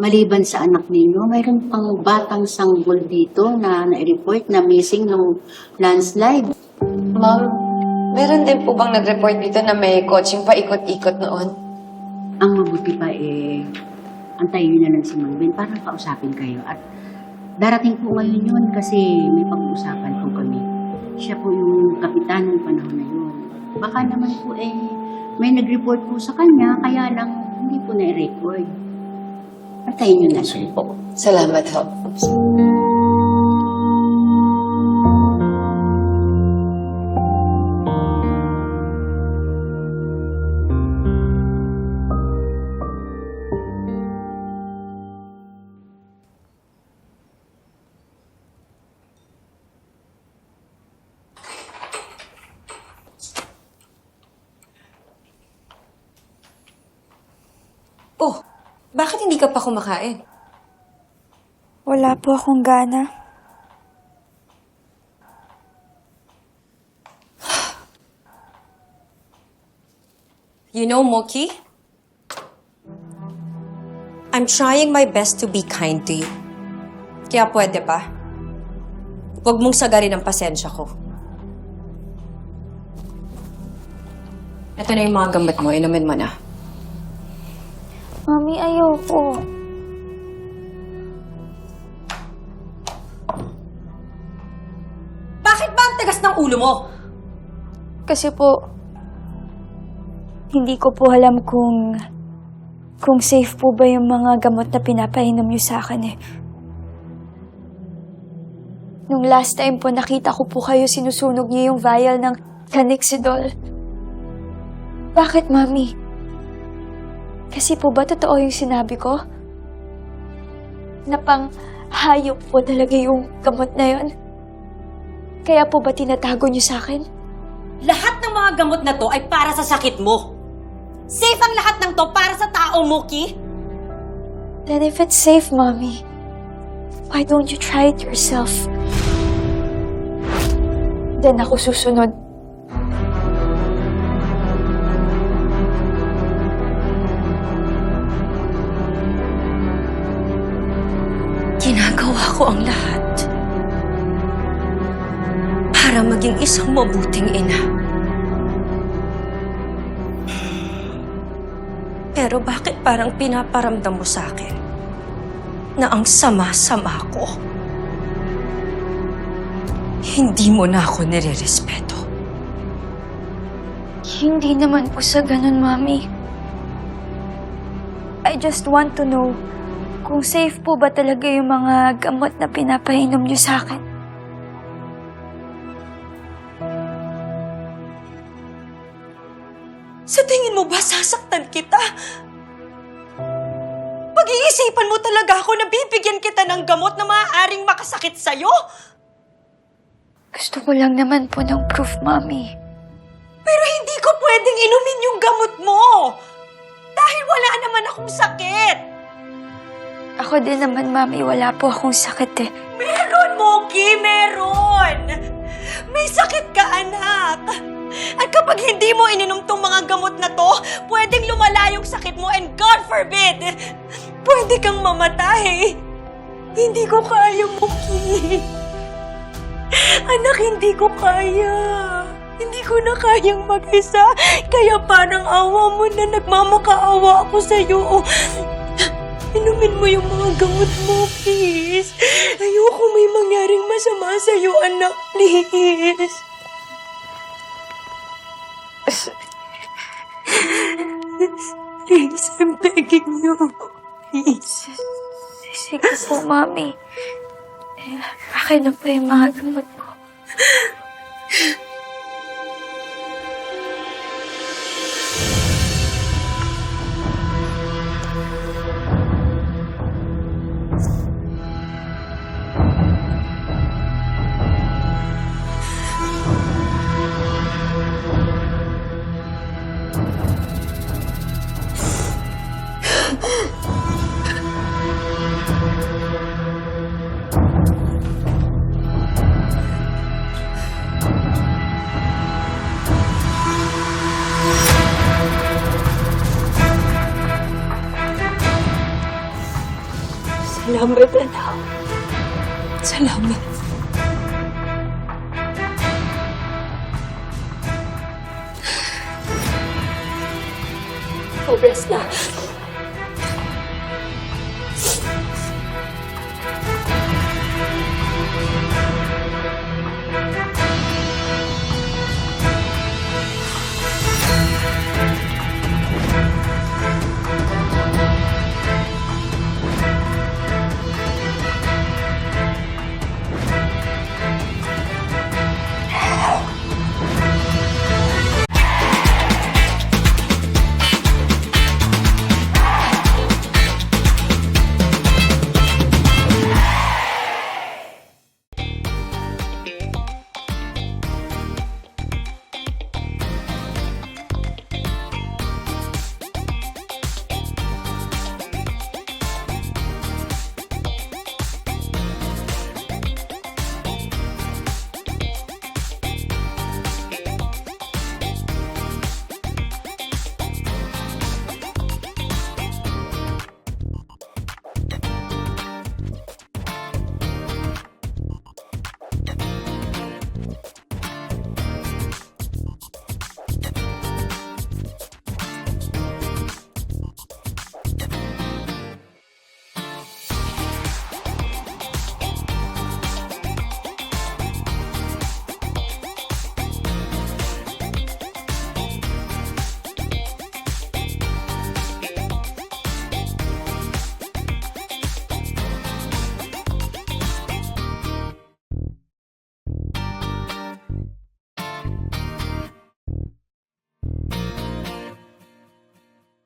maliban sa anak ninyo, mayroon pang batang sanggol dito na na-report na missing nung landslide. Ma'am, meron din po bang nag-report dito na may coaching paikot-ikot noon? Ang mabuti pa eh, antayin nyo na lang si Manwin para kausapin kayo. At darating po ngayon yun kasi may pag-uusapan po kami. Siya po yung kapitan ng panahon na yun. Baka naman po eh, may nag-report po sa kanya, kaya lang hindi po na-record. Antayin nyo na. Sige po. Salamat ho. Bakit hindi ka pa kumakain? Wala po akong gana. You know, Moki, I'm trying my best to be kind to you. Kaya pwede ba? Huwag mong sagarin ang pasensya ko. Ito na yung mga gamot mo. Inumin mo na. Mami, ayoko. Bakit ba ang tagas ng ulo mo? Kasi po, hindi ko po alam kung kung safe po ba yung mga gamot na pinapainom niyo sa akin eh. Nung last time po nakita ko po kayo sinusunog niyo yung vial ng Canixidol. Bakit, Mami? Kasi po ba totoo yung sinabi ko? Na pang hayop po talaga yung gamot na yon? Kaya po ba tinatago niyo sa akin? Lahat ng mga gamot na to ay para sa sakit mo. Safe ang lahat ng to para sa tao, Moki. Then if it's safe, Mommy, why don't you try it yourself? Then ako susunod. Ko ang lahat para maging isang mabuting ina. Pero bakit parang pinaparamdam mo sa akin na ang sama-sama ko? Hindi mo na ako nire-respeto. Hindi naman po sa ganun, Mommy. I just want to know kung safe po ba talaga yung mga gamot na pinapainom niyo sa akin. Sa tingin mo ba sasaktan kita? Pag-iisipan mo talaga ako na bibigyan kita ng gamot na maaaring makasakit sa'yo? Gusto ko lang naman po ng proof, Mommy. Pero hindi ko pwedeng inumin yung gamot mo. Dahil wala naman akong sakit. Ako din naman, Mommy, wala po akong sakit eh. Meron, Moki, meron. May sakit ka, anak. At kapag hindi mo ininom tong mga gamot na to, pwedeng lumala yung sakit mo and God forbid, pwede kang mamatay. Hindi ko kaya, Moki. Anak, hindi ko kaya. Hindi ko na kayang mag-isa. Kaya parang awa mo na nagmamakaawa ako sa'yo. Inumin mo yung mga gamot mo, please. Ayoko may mangyaring masama sa'yo, anak, please. Please, I'm begging you. Please. Sige po, Mommy. Eh, akin na po yung mga gamot ko. Salamat, anak. Salamat. Rest na.